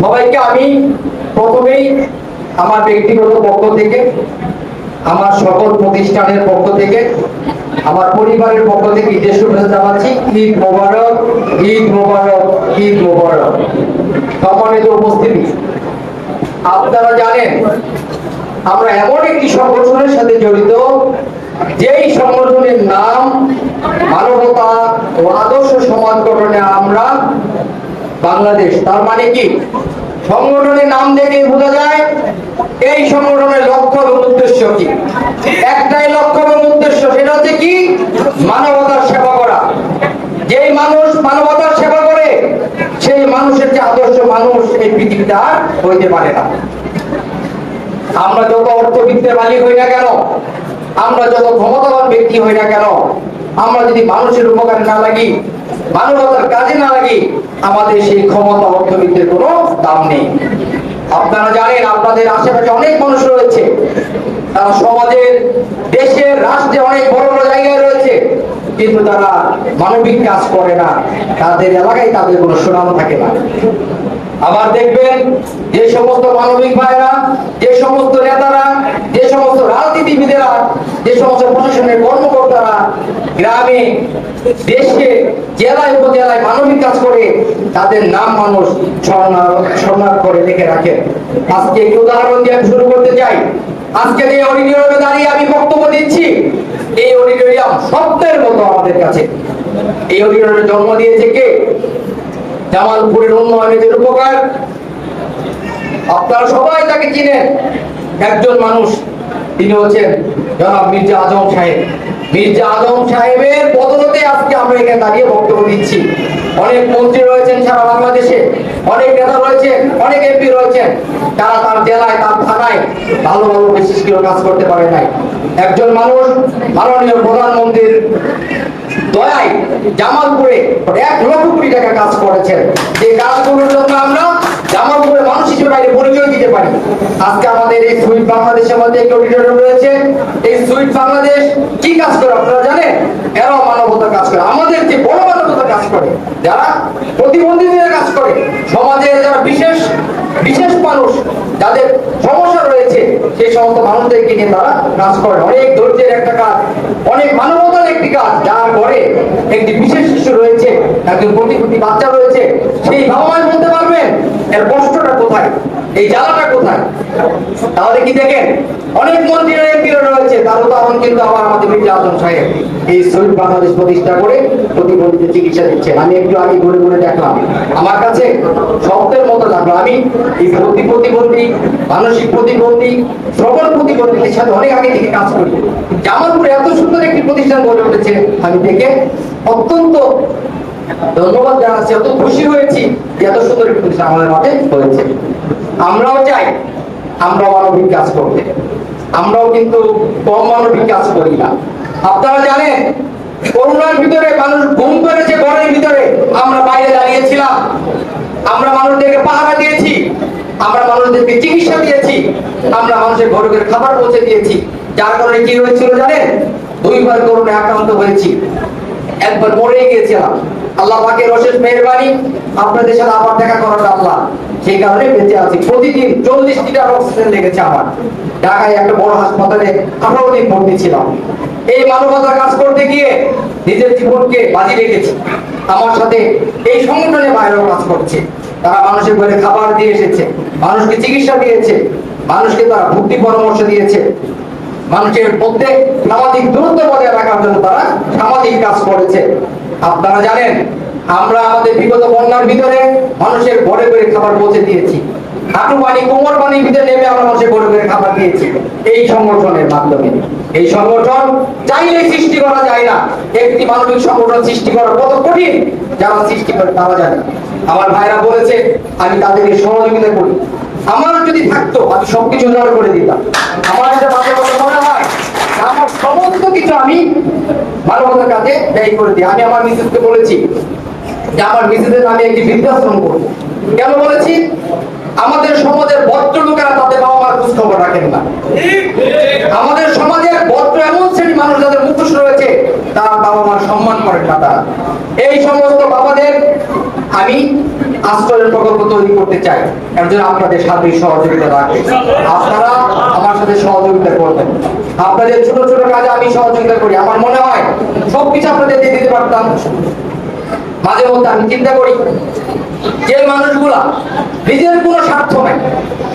সবাইকে আমি প্রথমেই আমার ব্যক্তিগত পক্ষ থেকে, আমার সকল প্রতিষ্ঠানের পক্ষ থেকে, আমার পরিবারের পক্ষ থেকে ঈদের শুভেচ্ছা জানাচ্ছি। ঈদ মোবারক ঈদ মোবারক ঈদ মোবারক। সম্মানিত উপস্থিতি। আপনারা জানেন, আমরা এমন একটি সংগঠনের সাথে জড়িত, যেই সংগঠনের নাম মানবতা ও আদর্শ সমাজ গঠনে আমরা বাংলাদেশ। তার মানে কি? সংগঠনের নাম দেখে বোঝা যায়, এই সংগঠনের লক্ষ্য এবং উদ্দেশ্য কি? একটাই লক্ষ্য এবং উদ্দেশ্য, সেটা হচ্ছে কি? মানবতার সেবা করা। যেই মানুষ মানবতার সেবা করে, সেই মানুষের যে আদর্শ মানুষ এই পৃথিবীতে আর হইতে পারে না। আমরা যত অর্থবিত্তের মালিক হই না কেন, আমরা যত ক্ষমতাবান ব্যক্তি হই না কেন, আমরা যদি মানুষের উপকারে না লাগি মানবতার কাজে না লাগি আমাদের সেই ক্ষমতা অর্থবিত্তের কোনো দাম নেই। আপনারা জানেন, আপনাদের আশেপাশে অনেক মানুষ রয়েছে। তারা সমাজের, দেশের, রাষ্ট্রে অনেক বড় বড় জায়গায় রয়েছে। কিন্তু তারা মানবিক কাজ করে না। তাদের এলাকায় তাদের কোনো সুনাম থাকে না। আবার দেখবেন যে সমস্ত মানবিক ভাইরা, যে সমস্ত নেতারা, যে সমস্ত রাজনীতিবিদেরা, যে সমস্ত প্রশাসনের কর্মকর্তারা গ্রামে, দেশকে জেলায়, উপজেলায় মানবিক কাজ করে তাদের নাম মানুষ স্মরণার করে রেখে রাখেন। আজকে একটি উদাহরণ দিয়ে আমি শুরু করতে চাই। আজকে যে অডিটোরিয়ামে দাঁড়িয়ে আমি বক্তব্য দিচ্ছি, এই অডিটোরিয়াম স্বপ্নের মতো আমাদের কাছে। এই অডিটোরিয়ামে জন্ম দিয়েছে কে? জামালপুরের উন্নয়নের উপকার আপনারা সবাই তাকে চিনেন। একজন মানুষ, তিনি হচ্ছেন জনাব মির্জা আজম সাহেব। মির্জা আজম সাহেবের বদলতে আজকে আমরা এখানে দাঁড়িয়ে বক্তব্য দিচ্ছি। অনেক মন্ত্রী রয়েছেন সারা বাংলাদেশে। অনেক নেতা রয়েছে অনেক এমপি রয়েছেন। তারা তার জেলায়, তার থানায় ভালো ভালো বিশেষ কেউ কাজ করতে পারে নাই। একজন মানুষ, মাননীয় প্রধানমন্ত্রীর দয়ায় জামালপুরে এক লক্ষ কোটি টাকা কাজ করেছেন। যে কাজগুলোর জন্য আমরা জামালপুরে মানুষ হিসেবে বাইরে পরিচয় দিতে পারি। আজকে আমাদের এই সুইট বাংলাদেশের মধ্যে একটি অডিটোরিয়াম রয়েছে। এই সুইট বাংলাদেশ কি কাজ করে আপনারা জানেন? এরাও মানবতার কাজ করে। আমাদের যে বড় মানবতার কাজ করে। যারা প্রতিবন্ধীদের কাজ করে, সমাজের যারা বিশেষ বিশেষ মানুষ, যাদের সমস্যা রয়েছে সেই সমস্ত মানুষদেরকে নিয়ে তারা কাজ করে। অনেক ধৈর্যের একটা কাজ, অনেক মানবতার একটি কাজ, যার ঘরে একটি বিশেষ শিশু রয়েছে, একজন কোটি কোটি বাচ্চা রয়েছে, সেই বাবা মাই বলতে পারবেন। এর কষ্টটা কোথায়? এই জ্বালাটা কোথায়? তাহলে কি দেখেন? অনেক মন্দিরের এমপিরা রয়েছে তার উদাহরণ কিন্তু আবার আমাদের মির্জা আজম সাহেব। এই শহীদ বাংলাদেশ প্রতিষ্ঠা করে প্রতিবন্ধীদের চিকিৎসা দিচ্ছেন। আমি একটু আগে ঘুরে ঘুরে দেখলাম, আমার কাছে শব্দের মতো লাগল। আমি এই প্রতি প্রতিবন্ধী, মানসিক প্রতিবন্ধী, শ্রবণ প্রতিবন্ধীদের সাথে অনেক আগে থেকে কাজ করি। জামালপুরে এত সুন্দর একটি প্রতিষ্ঠান গড়ে উঠেছে, আমি দেখে অত্যন্ত ধন্যবাদ জানাচ্ছি, এত খুশি হয়েছি যে এত সুন্দর প্রতিষ্ঠান আমাদের মাঝে হয়েছে। আমরাও চাই আমরা মানবিক কাজ করতে। আমরাও কিন্তু কম মানবিক কাজ করি না। আপনারা জানেন করোনার ভিতরে মানুষ ঘুম করেছে, ঘরের ভিতরে। আমরা বাইরে দাঁড়িয়েছিলাম। আমরা মানুষদেরকে পাহারা দিয়েছি। আমরা মানুষদেরকে চিকিৎসা দিয়েছি। আমরা মানুষের ঘরে ঘরে খাবার পৌঁছে দিয়েছি। যার কারণে কি হয়েছিল জানেন? দুইবার করোনা আক্রান্ত হয়েছি। একবার মরে গিয়েছিলাম আল্লাহ পাকের অশেষ মেহরবানি, আপনাদের সাথে আবার দেখা করার আল্লাহ। সেই কারণে বেঁচে আছি। প্রতিদিন চল্লিশ লিটার অক্সিজেন লেগেছে আমার। ঢাকায় একটা বড় হাসপাতালে আঠারো দিন ভর্তি ছিলাম। এই মানবতার কাজ করতে গিয়ে নিজের জীবনকে বাজি রেখেছি। আমার সাথে এই সংগঠনে বাইরেও কাজ করছে। তারা মানুষের ঘরে খাবার দিয়ে এসেছে। মানুষকে চিকিৎসা দিয়েছে। মানুষকে তারা ভর্তি পরামর্শ দিয়েছে। মানুষের মধ্যে সামাজিক দূরত্ব বজায় রাখার জন্য তারা সামাজিক কাজ করেছে। আপনারা জানেন, আমরা আমাদের বিগত বন্যার ভিতরে মানুষের ঘরে ঘরে খাবার পৌঁছে দিয়েছি। হাঁটু পানি, কোমর পানির ভিতরে নেমে আমরা মানুষের ঘরে খাবার দিয়েছি। এই সংগঠনের মাধ্যমে। এই সংগঠন চাইলে সৃষ্টি করা যায় না। একটি মানবিক সংগঠন সৃষ্টি করা কত কঠিন, যারা সৃষ্টি করে তারা জানে। আমার ভাইরা বলেছে, আমি তাদেরকে সহযোগিতা করি। আমার যদি থাকতো, আমি সবকিছু জোগাড় করে দিতাম। আমার কাছে মাঝে মাঝে মনে হয়? আমার সমস্ত কিছু আমি মানবতার কাছে ব্যয় করে দিই। আমি আমার মিসেসকে বলেছি যে আমার মিসেসের নামে একটি বৃদ্ধাশ্রম করব। কেন বলেছি? আমাদের সমাজের ভদ্র লোকেরা তাদের বাবা মার খোঁজ খবর রাখেন না। আমাদের সমাজের ভদ্র এমন শ্রেণি মানুষ যাদের মুখোশ রয়েছে, তারা বাবা মার সম্মান করেন না তারা। এই সমস্ত বাবাদের আমি আশ্রয়ের প্রকল্প তৈরি করতে চাই। এর জন্য আপনাদের সার্বিক সহযোগিতা লাগবে আপনারা আমার সাথে সহযোগিতা করবেন। আপনাদের ছোট ছোট কাজে আমি সহযোগিতা করি। আমার মনে হয় সবকিছু আপনাদের দিয়ে দিতে পারতাম। মাঝে মধ্যে আমি চিন্তা করি, যে মানুষগুলা নিজের কোনো স্বার্থ নাই,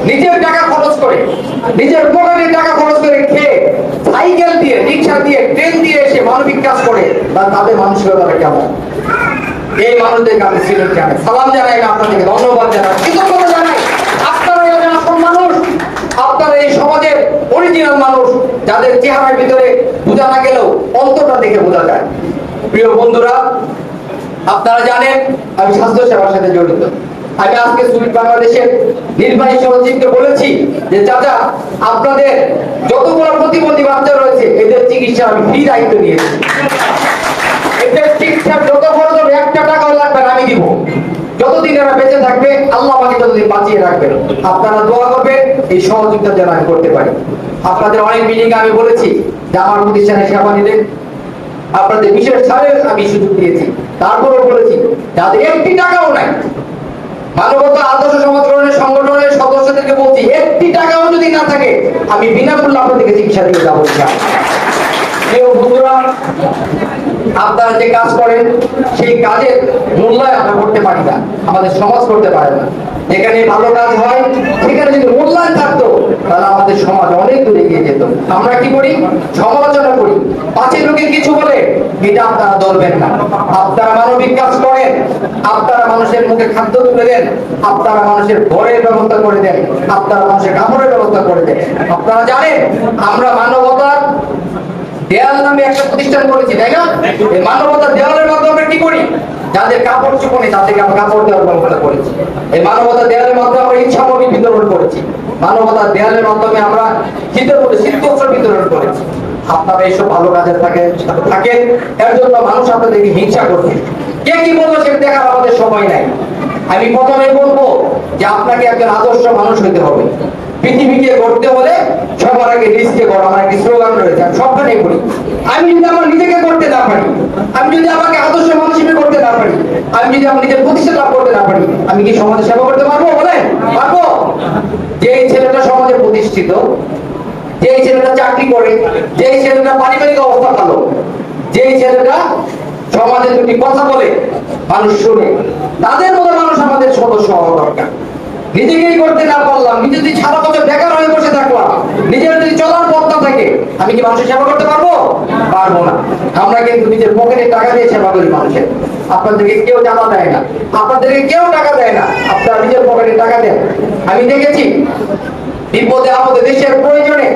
নিজের টাকা খরচ করে, নিজের পকেটের টাকা খরচ করে খেয়ে সাইকেল দিয়ে, রিক্সা দিয়ে, ট্রেন দিয়ে এসে মানবিক কাজ করে বা তাদের মানসিকতা কেমন? এই মানুষদেরকে আমি সিলেট জানাই। সালাম জানাই আপনাদেরকে, ধন্যবাদ জানাই। কৃতজ্ঞতা জানাই, আপনারা মানুষ, আপনারা এই সমাজের অরিজিনাল মানুষ, যাদের চেহারার ভিতরে বোঝা না গেলেও অন্তরটা দেখে বোঝা যায়। প্রিয় বন্ধুরা, আপনারা জানেন, আমি স্বাস্থ্য সেবার সাথে জড়িত। আমি আজকে সুইট বাংলাদেশের নির্বাহী সচিবকে বলেছি যে, চাচা, আপনাদের যতগুলো প্রতিবন্ধী বাচ্চা রয়েছে, এদের চিকিৎসা আমি ফ্রি দায়িত্ব নিয়েছি। এদের হবে একটা টাকাও লাগবে আমি দিব। যতদিন এরা বেঁচে থাকবে, আল্লাহ আমাকে ততদিন বাঁচিয়ে রাখবেন। আপনারা দোয়া করবেন, এই সহযোগিতা যেন আমি করতে পারি। আপনাদের অনেক মিটিং আমি বলেছি যে আমার প্রতিষ্ঠানে সেবা নিলে আপনাদের বিশেষ ছাড়ের আমি সুযোগ দিয়েছি। তারপরেও বলেছি, যাদের একটি টাকাও নাই, মানবতা আদর্শ সমাজকরণের সংগঠনের সদস্যদেরকে বলছি, একটি টাকাও যদি না থাকে, আমি বিনামূল্যে আপনাদেরকে চিকিৎসা দিয়ে যাব। প্রিয় বন্ধুরা আপনারা যে কাজ করেন, সেই কাজের মূল্যায়ন আমরা করতে পারি না, আমাদের সমাজ করতে পারে না। যেখানে ভালো কাজ হয়, সেখানে যদি মূল্যায়ন থাকতো, তাহলে আমাদের সমাজ অনেক দূরে এগিয়ে যেত। আমরা কি করি? সমালোচনা করি। পাঁচের লোকের কিছু বলে, এটা আপনারা ধরবেন না। আপনারা মানবিক কাজ করেন, আপনারা মানুষের মুখে খাদ্য তুলে দেন, আপনারা মানুষের ঘরের ব্যবস্থা করে দেন, আপনারা মানুষের কাপড়ের ব্যবস্থা করে দেন। আপনারা জানেন, আমরা মানবতার দেয়াল নামে একটা প্রতিষ্ঠান করেছি, তাই না? এই মানবতা দেওয়ালের মাধ্যমে আমরা কি করি? যাদের কাপড় চোপড় নেই, তাদেরকে আমরা কাপড় দেওয়ার ব্যবস্থা করেছি। এই মানবতা দেওয়ালের মাধ্যমে আমরা ইচ্ছামতি বিতরণ করেছি। মানবতা দেওয়ালের মাধ্যমে আমরা শীতের মধ্যে শীতবস্ত্র বিতরণ করেছি। আপনারা এইসব ভালো কাজে থাকে থাকেন এর জন্য মানুষ আপনাদেরকে হিংসা করছে। কে কি বলব সেটা দেখার আমাদের সময় নাই। আমি প্রথমে বলব যে আপনাকে একজন আদর্শ মানুষ হইতে হবে। পৃথিবীকে গড়তে হলে সবার আগে নিজকে গড়, আমার একটি স্লোগান রয়েছে, আমি সবখানেই করি আমি যদি আমার নিজেকে করতে না পারি, আমি যদি আমাকে আদর্শ মানুষ হিসেবে করতে না পারি, আমি যদি আমার নিজের প্রতিষ্ঠা লাভ করতে না পারি, আমি কি সমাজে সেবা করতে পারব? বলেন, পারব। যে ছেলেটা সমাজে প্রতিষ্ঠিত, যে ছেলেটা চাকরি করে, যে ছেলেটা পারিবারিক অবস্থা ভালো, যে ছেলেটা সমাজে দুটি কথা বলে, মানুষ শুনে, তাদের মতো মানুষ আমাদের সদস্য হওয়া দরকার। নিজেকেই করতে না পারলাম, নিজে যদি সারা বছর বেকার হয়ে বসে থাকলাম, নিজের যদি চলার পথ না থাকে, আমি কি মানুষের সেবা করতে পারব? পারব না। আমরা কিন্তু নিজের পকেটে টাকা দিয়ে সেবা করি মানুষের। আপনাদেরকে কেউ টাকা দেয় না। আপনাদেরকে কেউ টাকা দেয় না। আপনারা নিজের পকেটে টাকা দেন। আমি দেখেছি, বিপদে আপদে দেশের প্রয়োজনে,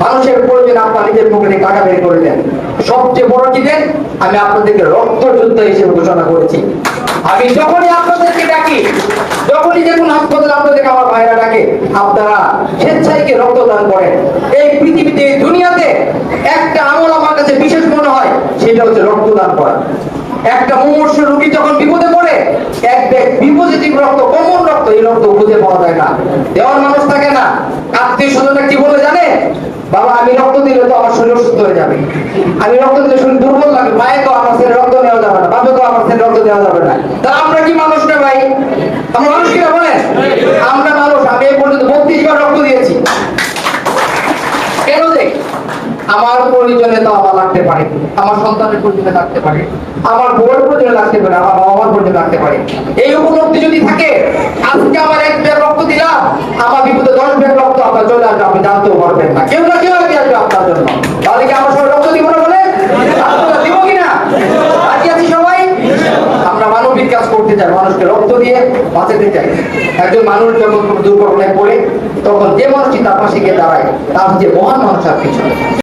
মানুষের প্রয়োজনে আপনার নিজের পকেটে টাকা বের করে দেন। সবচেয়ে বড় কি দেন? আমি আপনাদেরকে রক্তযুদ্ধ হিসেবে ঘোষণা করেছি। আমি যখনই আপনাদেরকে ডাকি, যখনই কোনো হাসপাতালে আপনাদেরকে আমার ভাইরা ডাকে, আপনারা স্বেচ্ছায় গিয়ে রক্তদান করেন। এই পৃথিবীতে, এই দুনিয়াতে একটা আমল আমার কাছে বিশেষ মনে হয়, সেটা হচ্ছে রক্তদান করা। একটা মুমূর্ষ রোগী যখন বিপদে পড়ে, এক ব্যাগ বিপজিটিভ রক্ত কমন রক্ত, এই রক্ত খুঁজে পাওয়া যায় না। দেওয়ার মানুষ থাকে না। আত্মীয় স্বজনরা কি বলে জানে? বাবা, আমি রক্ত দিলে তো আমার শরীর অসুস্থ হয়ে যাবে। আমি রক্ত দিলে শরীর দুর্বল লাগে। মায়ে তো আমার ছেলে রক্ত নেওয়া যাবে না। বাবা তো আমার ছেলে রক্ত দেওয়া যাবে না। তা আমরা কি মানুষ না ভাই? আমরা মানুষ কিনা বলেন আমরা মানুষ আমি এই পর্যন্ত বত্রিশ বার রক্ত দিয়েছি কেন দেখ আমার প্রয়োজনে তো আমার লাগতে পারে, আমার সন্তানের প্রয়োজনে লাগতে পারে, আমার বউয়ের প্রয়োজনে লাগতে পারে, আমার বাবা মার প্রয়োজনে লাগতে পারে। এই উপলব্ধি যদি থাকে, আজকে আমার এক ব্যাগ রক্ত দিলাম, আমার বিপদে দশ ব্যাগ রক্ত আপনার চলে আসবে, আপনি জানতেও পারবেন না। কেউ না কেউ আগে আসবে আপনার জন্য। তাহলে কি আমার সবাই রক্ত দিব না বলে? দিব কিনা রাজি আছি সবাই? আমরা মানবিক কাজ করতে চাই, মানুষকে রক্ত দিয়ে বাঁচাতে চাই। একজন মানুষ যখন দুর্ঘটনায় পড়ে, তখন যে মানুষটি তার পাশে গিয়ে দাঁড়ায়, তার যে মহান মানুষ আর কিছু।